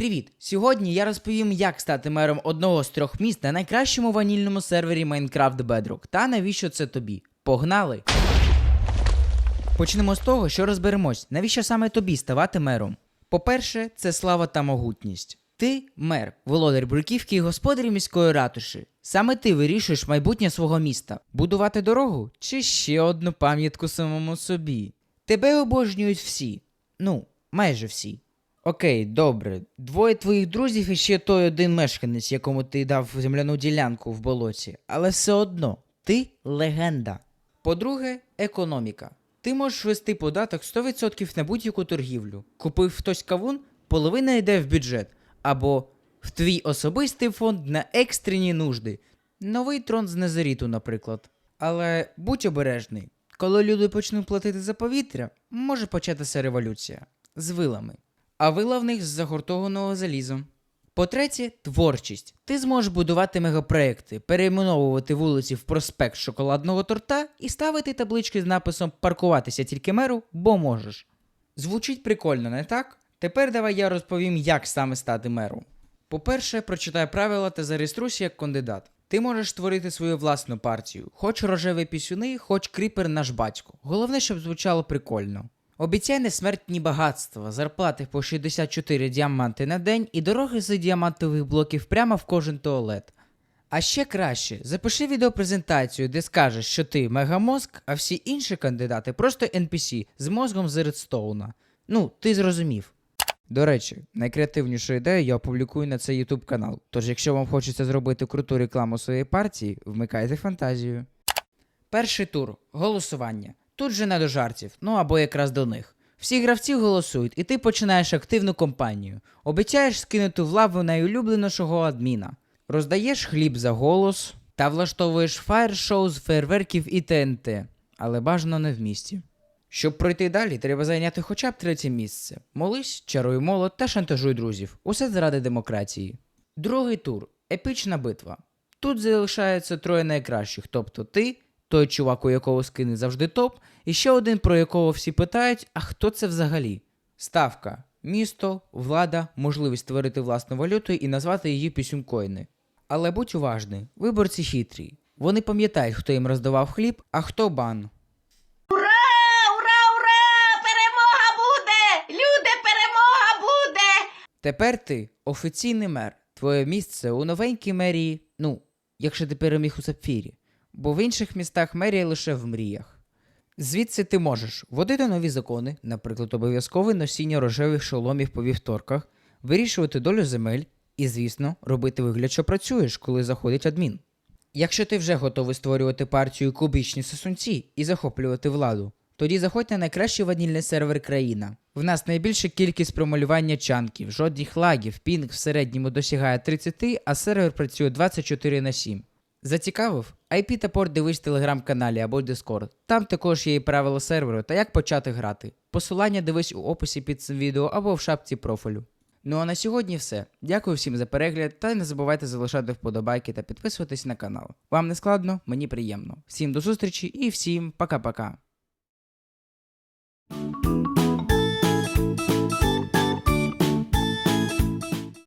Привіт! Сьогодні я розповім, як стати мером одного з трьох міст на найкращому ванільному сервері Minecraft Bedrock та навіщо це тобі. Погнали! Почнемо з того, що розберемось, навіщо саме тобі ставати мером. По-перше, це слава та могутність. Ти мер, володар бруківки і господар міської ратуші. Саме ти вирішуєш майбутнє свого міста. Будувати дорогу чи ще одну пам'ятку самому собі. Тебе обожнюють всі. Ну, майже всі. Окей, добре. Двоє твоїх друзів і ще той один мешканець, якому ти дав земляну ділянку в болоті. Але все одно, ти легенда. По-друге, економіка. Ти можеш ввести податок 100% на будь-яку торгівлю. Купив хтось кавун, половина йде в бюджет. Або в твій особистий фонд на екстрені нужди. Новий трон з Незеріту, наприклад. Але будь обережний. Коли люди почнуть платити за повітря, може початися революція з вилами. А вила в них з загортованого заліза. По-третє, творчість. Ти зможеш будувати мегапроекти, перейменовувати вулиці в проспект шоколадного торта і ставити таблички з написом Паркуватися тільки меру, бо можеш. Звучить прикольно, не так? Тепер давай я розповім, як саме стати мером. По-перше, прочитай правила та зареєструйся як кандидат. Ти можеш створити свою власну партію, хоч рожеві пісюни, хоч кріпер наш батько. Головне, щоб звучало прикольно. Обіцяй несмертні багатства, зарплати по 64 діаманти на день і дороги з діамантових блоків прямо в кожен туалет. А ще краще, запиши відеопрезентацію, де скажеш, що ти мегамозк, а всі інші кандидати просто NPC з мозгом з Редстоуна. Ну, ти зрозумів. До речі, найкреативнішу ідею я опублікую на цей YouTube канал. Тож, якщо вам хочеться зробити круту рекламу своєї партії, вмикайте фантазію. Перший тур голосування. Тут же не до жартів, ну або якраз до них. Всі гравці голосують, і ти починаєш активну кампанію. Обіцяєш скинути в лаву найулюбленішого адміна. Роздаєш хліб за голос та влаштовуєш фаєр-шоу з фейерверків і ТНТ, але бажано не в місті. Щоб пройти далі, треба зайняти хоча б третє місце. Молись, чаруй молот та шантажуй друзів. Усе заради демократії. Другий тур епічна битва. Тут залишається троє найкращих, тобто ти, той чувак, у якого скини завжди топ, і ще один, про якого всі питають, а хто це взагалі? Ставка, місто, влада, можливість створити власну валюту і назвати її пісюнкоїни. Але будь уважний, виборці хитрі. Вони пам'ятають, хто їм роздавав хліб, а хто бан. Ура! Ура! Ура! Перемога буде! Люди, перемога буде! Тепер ти офіційний мер. Твоє місце у новенькій мерії, ну, якщо ти переміг у сапфірі, бо в інших містах мерія лише в мріях. Звідси ти можеш вводити нові закони, наприклад, обов'язкове носіння рожевих шоломів по вівторках, вирішувати долю земель і, звісно, робити вигляд, що працюєш, коли заходить адмін. Якщо ти вже готовий створювати партію кубічні сосунці і захоплювати владу, тоді заходь на найкращий ванільний сервер країна. В нас найбільша кількість промалювання чанків, жодних лагів, пінг в середньому досягає 30, а сервер працює 24 на 7. Зацікавив? IP та порт дивись в телеграм-каналі або Discord. Там також є і правила серверу та як почати грати. Посилання дивись у описі під цим відео або в шапці профілю. Ну а на сьогодні все. Дякую всім за перегляд та не забувайте залишати вподобайки та підписуватись на канал. Вам не складно, мені приємно. Всім до зустрічі і всім пока-пока.